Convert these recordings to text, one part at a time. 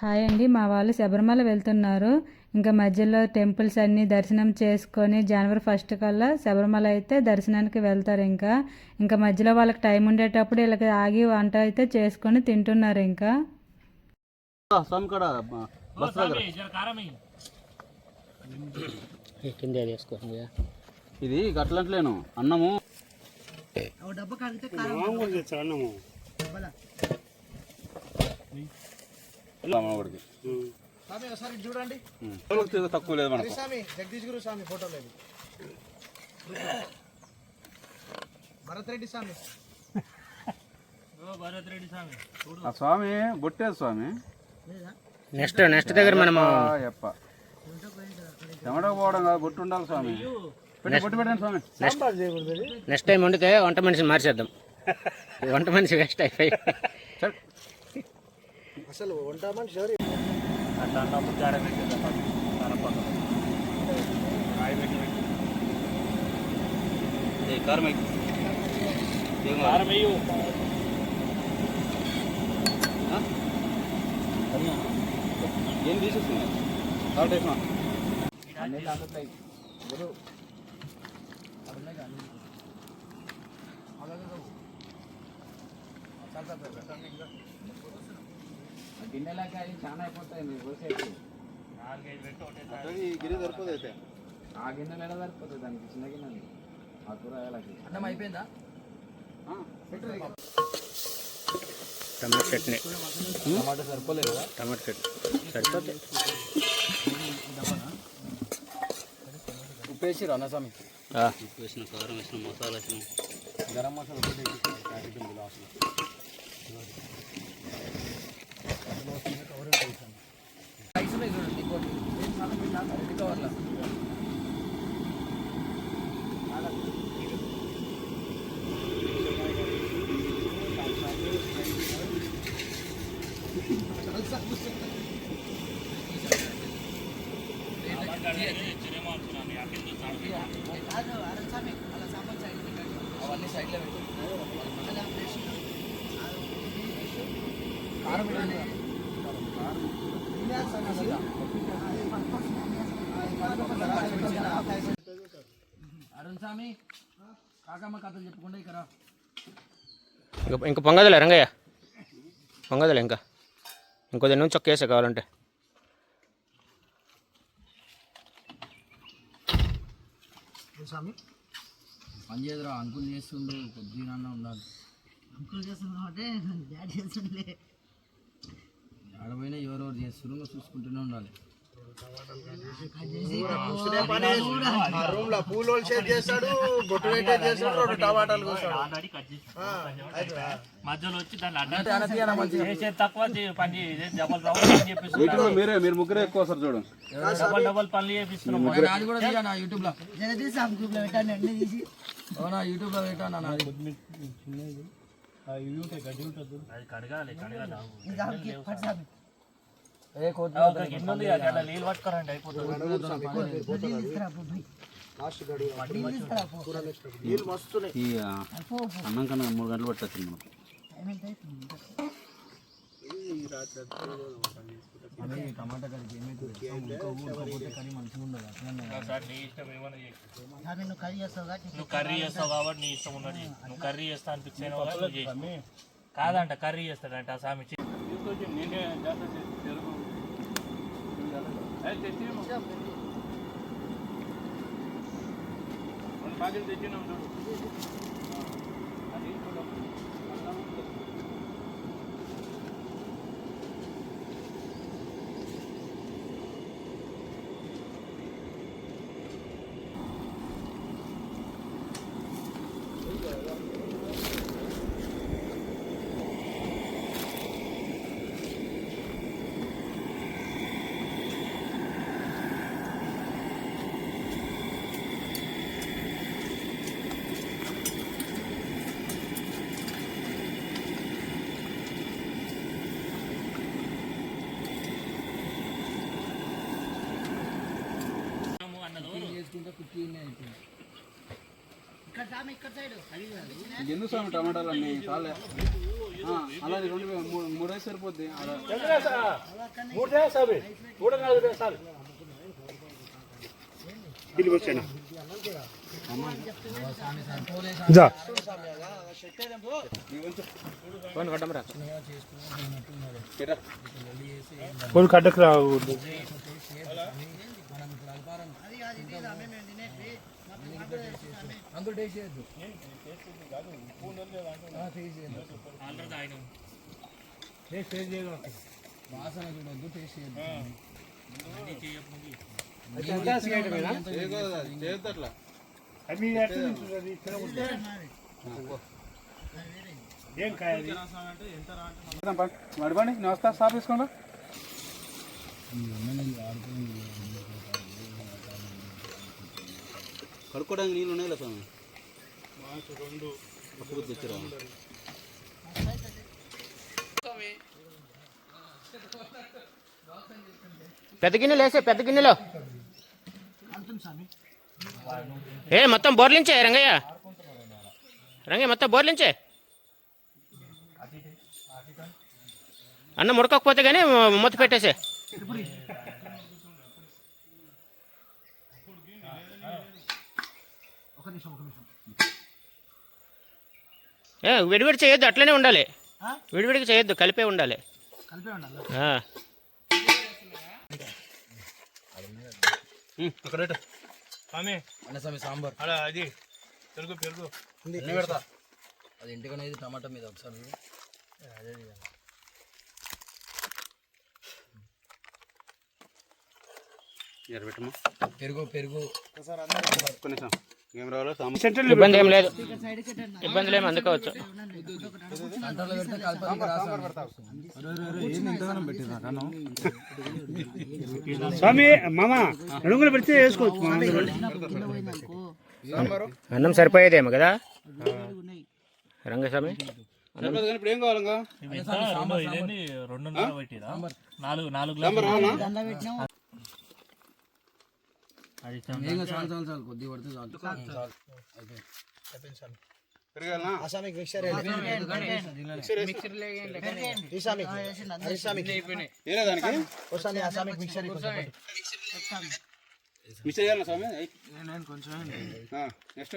Hi అండి. మా వాళ్ళు శబరిమల వెళ్తున్నారు. ఇంకా మధ్యలో టెంపుల్స్ అన్నీ దర్శనం చేసుకొని జనవరి ఫస్ట్ కల్లా శబరిమల అయితే దర్శనానికి వెళ్తారు ఇంకా. ఇంకా మధ్యలో వాళ్ళకి టైం ఉండేటప్పుడు వీళ్ళకి ఆగి వంట అయితే చేసుకొని తింటున్నారు ఇంకా. స్వామి కాడ బస్ దగ్గర రామవాడికి చూడండి. తక్కువ లేదు మనకు. స్వామి జగదీష్ గురు స్వామి ఫోటో లేదు. భరత్ రెడ్డి స్వామి. ఆ స్వామి బొట్టేది స్వామి. నెక్స్ట్ నెక్స్ట్ దగ్గర మనము ఆ, యప్ప చెమటకు పోవడం కాదు బొట్టు ఉండాలి స్వామి. పెట్టి బొట్టు పెట్టండి స్వామి. నెక్స్ట్ టైం వండితే వంట మనిషిని మార్చేద్దాం. వంట మనిషి వేస్ట్ అయిపోయి. అసలు వంట మనిషి ఎవరు? ఏ, కారం ఎయ్. ఏం కాదు. ఆ? ఏం తీసేస్తుంది సాల్ట్ వేసినా చాలా అయిపోతాయి సరిపోదు అయితే. ఆ గిన్నెలు ఎలా సరిపోతుంది దానికి చిన్న గిన్నెలు. ఆ కూరగాయలకి. అన్నం అయిపోయిందా. టమాటో చట్నీ. టమాటా సరిపోలేదు టమాటో చట్నీ. సరిపోతుంది ఉప్పు వేసిరా ఉప్పు వేసిన కారం వేసిన మసాలా వేసిన గరం మసాలా ఒకటి వేసి ప్యాకెట్ ఉంది లాస్ట్లో అరుణ్ స్వామి కాకమ్మ కథలు చెప్పుకుంటే ఇక్కడ. ఇంకా ఇంకా పొంగదలే రంగయ్య. పొంగదలే ఇంకా. ఇంకో నుంచి చొక్కేసా కావాలంటే. స్వామి? పని చేయదురా అంకుల్ చేస్తుండు కొద్దిగా ఉండాలి. అంకుల్ డాడీ చేస్తుండే ఆడపోయినా ఎవరెవరు చేస్తున్నారు నువ్వు చూసుకుంటూనే ఉండాలి. రూమ్లో పూలు షేర్ చేస్తాడు బొట్టు పెట్టే చేస్తాడు రెండు టమాటాలు కోస్తాడు. మధ్యలో వచ్చి దాన్ని తక్కువ పని డబల్ మీరే మీరు ముగ్గురే ఎక్కువ వస్తారు చూడండి డబల్ డబల్ పనులు చేపిస్తున్నాం కూడా తీయా నా యూట్యూబ్లో అవునా యూట్యూబ్లో పెట్టాను అది కడగాలి ఏ గిన్నె ఉంది నీళ్ళు పట్టుకోరండి అయిపోతుంది. అన్నం కన్నా మూడు గంటలు పట్టచ్చు మనం టమాటా కర్రీ ఉడకపోతే మంచిగా ఉండదు. నువ్వు కర్రీ చేస్తావు కాబట్టి నీ ఇష్టం ఉన్నది నువ్వు కర్రీ చేస్తా చేసి కాదంట కర్రీ చేస్తాడంట ఆ స్వామి చేసుకుంటే కుట్టి అయిపోయింది ఎందుకు స్వామి టమాటాలు అన్ని చాలే అలాగే రెండు వే- మూడు మూడు సరిపోద్ది. అలా. మూడు సార్ మూడు నాలుగు సార్ ఫోన్ కొట్టమరా ఫోన్ కట్టకు రాకూడదు చేయొద్దు అట్లా ఏం కాయ మడిపండి నేను వస్తా స్టాప్ తీసుకోండి కడుక్కోవడానికి నీళ్ళు ఉన్నాయి స్వామి. అప్పుడు తెచ్చిరా పెద్ద గిన్నెలు వేసే పెద్ద గిన్నెలో. ఏ మొత్తం బోర్లించే రంగయ్య. రంగయ్య మొత్తం బోర్లించే అన్నం ఉడకకపోతే కానీ మూత పెట్టేసే. ఏ విడివిడి చేయొద్దు అట్లనే ఉండాలి. విడివిడికి చేయొద్దు కలిపే ఉండాలి. ఆ. అక్కడ స్వామి. అన్నస్వామి సాంబార్. అలా అది. పెరుగు పెరుగు. అన్ని పెడతా. అది ఇంటికనే ఇది టమాటా మీద ఒకసారి ఎరబెట్టమ్మా పెరుగు పెరుగు. ఏం రావాలో సాంబార్ ఇబ్బంది ఏం లేదు. ఇబ్బందులు ఏమి అందుకోవచ్చు. కంట్రోల్లో పెడితే కలపదు స్వామి మామ నడుములు పెడితే వేసుకోవచ్చు అన్నం సరిపోయేదేమో కదా? రంగస్వామి ఇప్పుడు ఏం కావాలి నాలుగు నాలుగు అది చాలు. చాలు చాలు కొద్దిగా పడితే చాలు. పెరగాలనా? అసామిక్ మిక్సర్ అసామిక్ మిక్సర్ స్వామి నెక్స్ట్.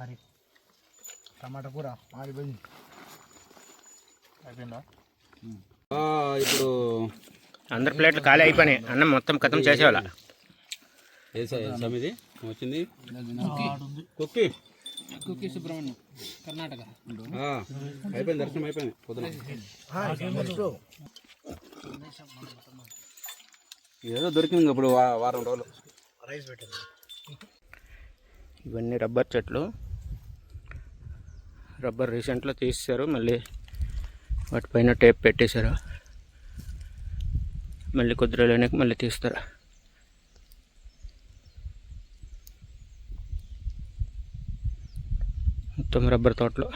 హరి. టమాటా కూర మారిపోయింది. అయిపోయిందా ఇప్పుడు అందరి ప్లేట్లు ఖాళీ అయిపోయినాయి. అన్నం మొత్తం కథం చేసేవాళ్ళ. ఏ స్వామి ఇది వచ్చింది కుక్కి. కుక్కి సుబ్రహ్మణ్యం కర్ణాటక. ఆ, అయిపోయింది దర్శనం అయిపోయింది. పొద్దున. ఏదో దొరికింది ఇప్పుడు వారం రోజులు. రైస్ పెట్టింది ఇవన్నీ రబ్బర్ చెట్లు. రబ్బర్ రీసెంట్లో తీసేశారు మళ్ళీ వాటిపైన టేప్ పెట్టేశారు. మళ్ళీ కొద్ది రోజులనే మళ్ళీ తీస్తారు. మొత్తం రబ్బర్ తోటలో.